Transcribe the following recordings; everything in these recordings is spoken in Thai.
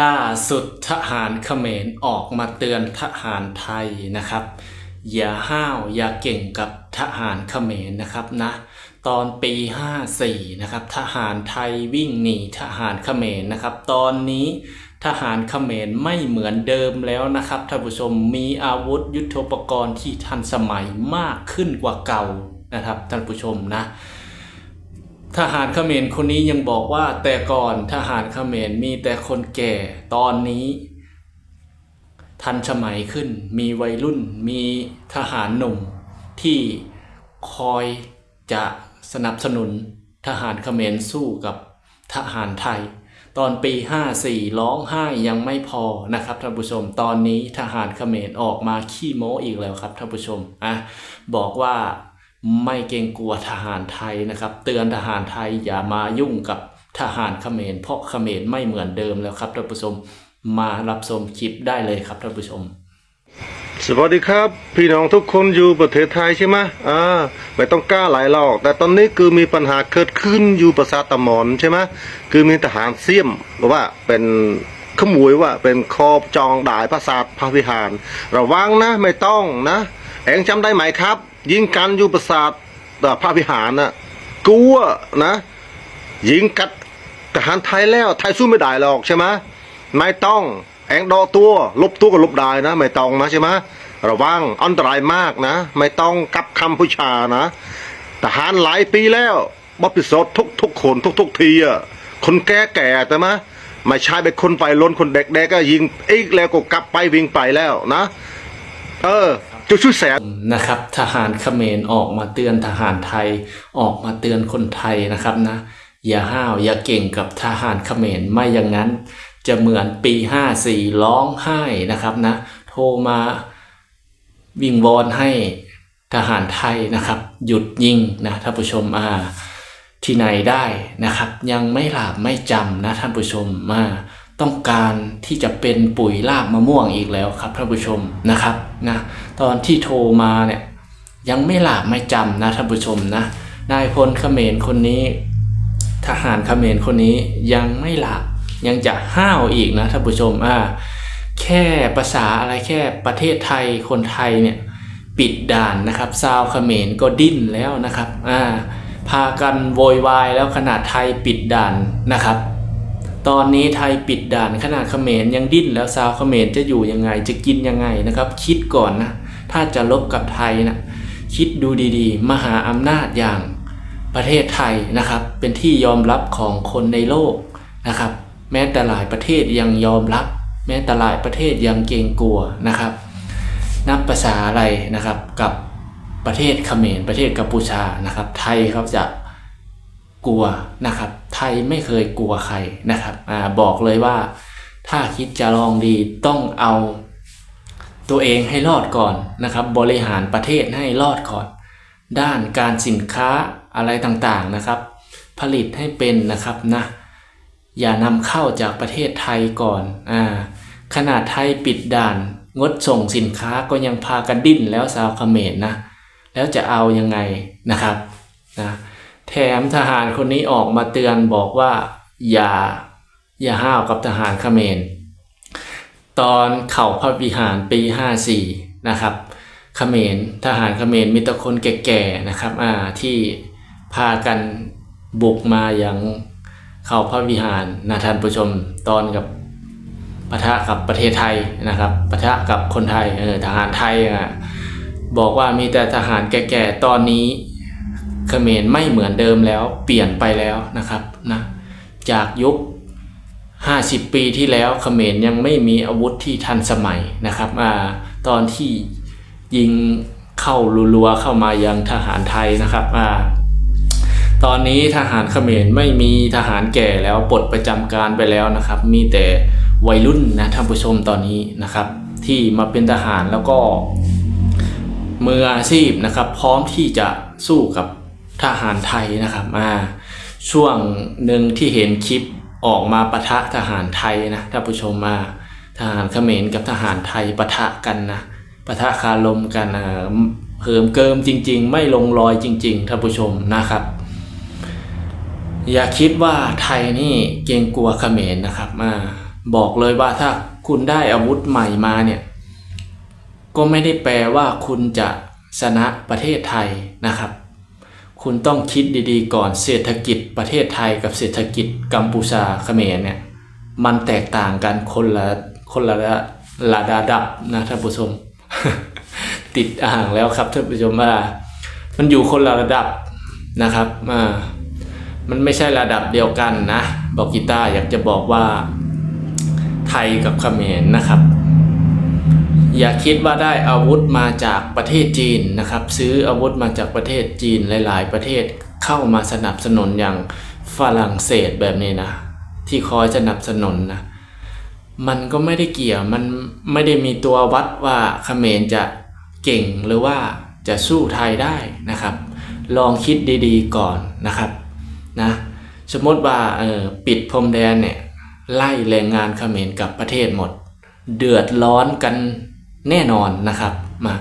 ล่าสุดทหารเขมรออกมาเตือนทหารไทยนะครับ อย่าห้าวอย่าเก่งกับทหารเขมรนะครับนะตอนปี 54นะครับทหารไทยวิ่งหนีทหารเขมรนะครับ ตอนนี้ทหารเขมรไม่เหมือนเดิมแล้วนะครับท่านผู้ชมมีอาวุธยุทโธปกรณ์ที่ทันสมัยมากขึ้นกว่าเก่านะครับท่านผู้ชมนะ ทหารเขมรคนนี้ยังบอกว่าแต่ก่อนทหารเขมรมีแต่คนแก่ตอนนี้ ทันสมัยขึ้น มีวัยรุ่น มีทหารหนุ่ม ที่คอยจะสนับสนุนทหารเขมรสู้กับทหารไทย ตอนปี 54 ร้องไห้ยังไม่พอนะครับท่านผู้ชม ตอนนี้ทหารเขมรออกมาขี้โม้อีกแล้วครับท่านผู้ชมอะบอกว่า ไม่เกรงกลัวทหารไทยนะครับ เตือนทหารไทยอย่ามายุ่งกับทหารเขมรเพราะเขมรไม่เหมือนเดิมแล้วครับท่านผู้ชมมารับชมคลิปได้เลยครับท่านผู้ชม สวัสดีครับ พี่น้องทุกคนอยู่ประเทศไทยใช่ไหมอ่าไม่ต้องกล้าหลายหรอก แต่ตอนนี้คือมีปัญหาเกิดขึ้นอยู่ประสาทตะหมอนใช่ไหมคือมีทหารเสี้ยมหรือว่าเป็นขโมยว่าเป็นคอบจองด่ายพระศาสตร์พระวิหารระวังนะไม่ต้องนะเองจำได้ไหมครับ ยิงกันอยู่ประสาทเอ่พระวิหารน่ะกลัวนะยิงกัดทหารไทยแล้ว ไทยสู้ไม่ได้หรอกใช่ไหมไม่ต้องแองดอตัว ลบตัวก็ลบได้นะ ไม่ต้องนะใช่ไหมระวังอันตรายมากนะ ไม่ต้องกับคำผู้ชานะทหารหลายปีแล้วบอพิสดทุกทุกคนทุกทุกทีอะคนแก่แก่แต่มะไม่ใช่เป็นคนไฟล้นคนเด็กๆก็ยิงอีกแล้วก็กลับไปวิ่งไปแล้วนะ เออ จช่วยแสนนะครับ ทหารเขมรออกมาเตือนทหารไทยออกมาเตือนคนไทยนะครับนะ อย่าห้าวอย่าเก่งกับทหารเขมรไม่อย่างนั้น จะเหมือนปี 54 ร้องไห้นะครับนะ โทรมาวิงวอนให้ทหารไทยนะครับ หยุดยิงนะท่านผู้ชมอ่าที่ไหนได้นะครับ ยังไม่หลาบไม่จำนะท่านผู้ชมมา ต้องการที่จะเป็นปุ๋ยรากมะม่วงอีกแล้วครับท่านผู้ชมนะครับนะตอนที่โทรมาเนี่ยยังไม่หลาบไม่จำนะท่านผู้ชมนะนายพลเขมรคนนี้ ทหารเขมรคนนี้ยังไม่หลับยังจะห้าวอีกนะท่านผู้ชมอ่าแค่ภาษาอะไรแค่ประเทศไทยคนไทยเนี่ยปิดด่านนะครับซาวเขมรก็ดิ้นแล้วนะครับอ่าพากันโวยวายแล้วขนาดไทยปิดด่านนะครับ ตอนนี้ไทยปิดด่านขนาดเขมรยังดิ้นแล้วซาวเขมรจะอยู่ยังไงจะกินยังไงนะครับ คิดก่อนนะถ้าจะลบกับไทยนะคิดดูดีๆ มหาอำนาจอย่างประเทศไทยนะครับ เป็นที่ยอมรับของคนในโลกนะครับ แม้แต่หลายประเทศยังยอมรับ แม้แต่หลายประเทศยังเกรงกลัวนะครับ นับภาษาอะไรนะครับกับประเทศเขมรประเทศกัมพูชานะครับ ไทยเขาจะ กลัวนะครับ ไทยไม่เคยกลัวใครนะครับอบอกเลยว่า ถ้าคิดจะลองดีต้องเอาตัวเองให้รอดก่อนนะครับ บริหารประเทศให้รอดก่อน ด้านการสินค้าอะไรต่างๆนะครับ ผลิตให้เป็นนะครับนะอย่านำเข้าจากประเทศไทยก่อนอ่าขนาดไทยปิดด่านงดส่งสินค้าก็ยังพากันดิ้นแล้วสาวเขมรนะ แล้วจะเอายังไงนะครับนะ แถมทหารคนนี้ออกมาเตือนบอกว่า อย่า อย่าห้าวกับทหารเขมร ตอนเข่าพระวิหารปี 54 นะครับเขมรทหารเขมรมีแต่คนแก่ๆนะครับอ่าที่พากันบุกมาอย่างเข้าพระวิหารนะท่านผู้ชมตอนกับปะทะกับประเทศไทยนะครับปะทะกับคนไทยเออทหารไทยอะบอกว่ามีแต่ทหารแก่ๆตอนนี้ เขมรไม่เหมือนเดิมแล้วเปลี่ยนไปแล้วนะครับนะจากยุค 50 ปีที่แล้วเขมรยังไม่มีอาวุธที่ทันสมัยนะครับอ่าตอนที่ยิงเข้ารัวๆเข้ามายังทหารไทยนะครับอ่าตอนนี้ทหารเขมรไม่มีทหารแก่แล้วปลดประจำการไปแล้วนะครับ มีแต่วัยรุ่นนะท่านผู้ชมตอนนี้นะครับ ที่มาเป็นทหารแล้วก็มืออาชีพนะครับ พร้อมที่จะสู้กับ ทหารไทยนะครับอ่าช่วงหนึ่งที่เห็นคลิปออกมาปะทะทหารไทยนะท่านผู้ชมมาทหารเขมรกับทหารไทยปะทะกันนะปะทะคารมกันเหิมเกิมจริง ๆ ไม่ลงรอยจริงๆท่านผู้ชมนะครับ อย่าคิดว่าไทยนี่เกรงกลัวเขมรนะครับอ่าบอกเลยว่าถ้าคุณได้อาวุธใหม่มาเนี่ยก็ไม่ได้แปลว่าคุณจะชนะประเทศไทยนะครับ คุณต้องคิดดีๆ ก่อนเศรษฐกิจประเทศไทยกับเศรษฐกิจกัมพูชาเขมรเนี่ยมันแตกต่างกันคนละคนละระดับนะท่านผู้ชม ติดอ่างแล้วครับท่านผู้ชมว่ามันอยู่คนละระดับนะครับอ่ามันไม่ใช่ระดับเดียวกันนะบอกกีตาร์อยากจะบอกว่าไทยกับเขมรนะครับ อย่าคิดว่าได้อาวุธมาจากประเทศจีนนะครับ ซื้ออาวุธมาจากประเทศจีนหลาย ๆ ประเทศเข้ามาสนับสนุนอย่างฝรั่งเศสแบบนี้นะ ที่คอยสนับสนุนนะมันก็ไม่ได้เกี่ยวมันไม่ได้มีตัววัดว่าเขมรจะเก่งหรือว่าจะสู้ไทยได้นะครับ ลองคิดดีๆก่อนนะครับนะสมมติว่าเออปิดพรมแดนเนี่ยไล่แรงงานเขมรกับประเทศหมด เดือดร้อนกัน แน่นอนนะครับมา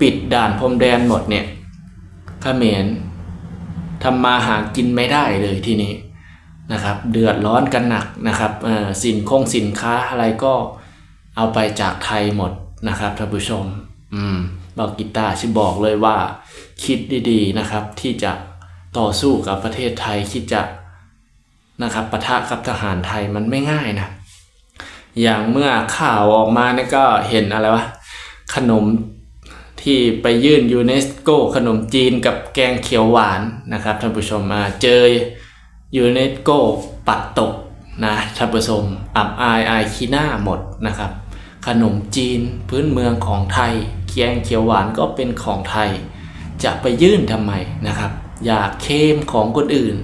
ปิดด่านพรมแดนหมดเนี่ยขเขมรทำมาหากินไม่ได้เลยทีนี้นะครับ เดือดร้อนกันหนักนะครับสินคงสินค้าอะไรก็เอาไปจากไทยหมดนะครับท่านผู้ชม อืมบอกกีตาร์ชิบอกเลยว่า คิดดีๆนะครับ ที่จะต่อสู้กับประเทศไทยคิดจะนะครับปะทะกับทหารไทยมันไม่ง่ายนะ อย่างเมื่อข่าวออกมาเนี่ยก็เห็นอะไรวะขนมที่ไปยื่นยูเนสโกขนมจีนกับแกงเขียวหวานนะครับท่านผู้ชมมาเจอยูเนสโกปัดตกนะท่านผู้ชมอับอายอายขี้หน้าหมดนะครับ ขนมจีนพื้นเมืองของไทยเคียงเขียวหวานก็เป็นของไทย จะไปยื่นทำไมนะครับ อยากเคมของคนอื่น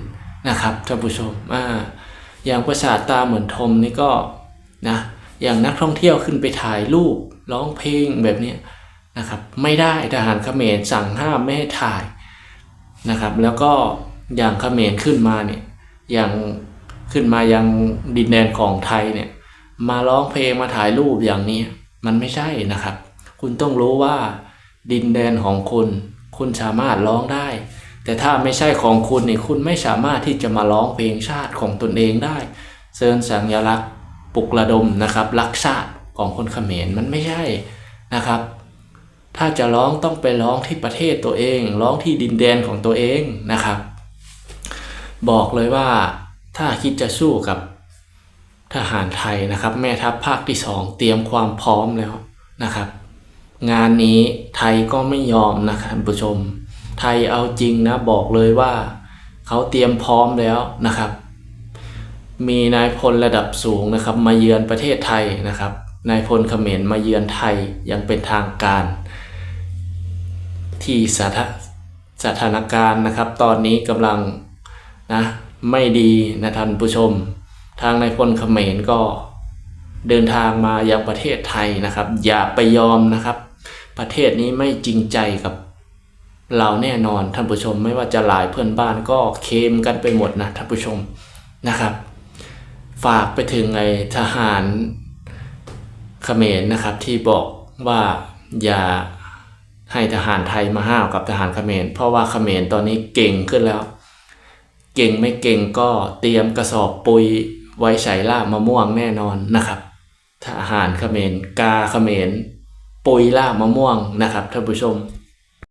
นะครับท่านผู้ชมอ่าอย่างประสาทตาเหมือนทมนี่ก็ นะอย่างนักท่องเที่ยวขึ้นไปถ่ายรูปร้องเพลงแบบนี้นะครับไม่ได้ทหารเขมรสั่งห้ามไม่ให้ถ่ายนะครับ แล้วก็อย่างเขมรขึ้นมาเนี่ยอย่างขึ้นมายังดินแดนของไทยเนี่ยมาร้องเพลงมาถ่ายรูปอย่างนี้มันไม่ใช่นะครับ คุณต้องรู้ว่าดินแดนของคุณคุณสามารถร้องได้ แต่ถ้าไม่ใช่ของคุณเนี่ยคุณไม่สามารถที่จะมาร้องเพลงชาติของตนเองได้เซินสัญลักษณ์ ปลุกระดมนะครับรักชาติของคนเขมรมันไม่ใช่นะครับ ถ้าจะร้องต้องไปร้องที่ประเทศตัวเอง ร้องที่ดินแดนของตัวเองนะครับ บอกเลยว่าถ้าคิดจะสู้กับทหารไทยนะครับ แม่ทัพภาคที่สองเตรียมความพร้อมแล้วนะครับ งานนี้ไทยก็ไม่ยอมนะครับท่านผู้ชม ไทยเอาจริงนะบอกเลยว่า เขาเตรียมพร้อมแล้วนะครับ มีนายพลระดับสูงนะครับ มาเยือนประเทศไทยนะครับ นายพลเขมรมาเยือนไทยยังเป็นทางการ ที่สถาสถานการณ์นะครับ ตอนนี้กำลังนะไม่ดีนะท่านผู้ชม ทางนายพลเขมรก็เดินทางมายังประเทศไทยนะครับ อย่าไปยอมนะครับ ประเทศนี้ไม่จริงใจกับเราแน่นอนท่านผู้ชมไม่ว่าจะหลายเพื่อนบ้านก็เคมกันไปหมดนะท่านผู้ชมนะครับ ฝากไปถึงไอ้ทหารเขมรนะครับที่บอกว่าอย่าให้ทหารไทยมาห้าวกับทหารเขมรเพราะว่าเขมรตอนนี้เก่งขึ้นแล้ว เก่งไม่เก่งก็เตรียมกระสอบปุยไว้ใส่ล่ามะม่วงแน่นอนนะครับ ทหารเขมรกาเขมรปุยล่ามะม่วงนะครับท่านผู้ชม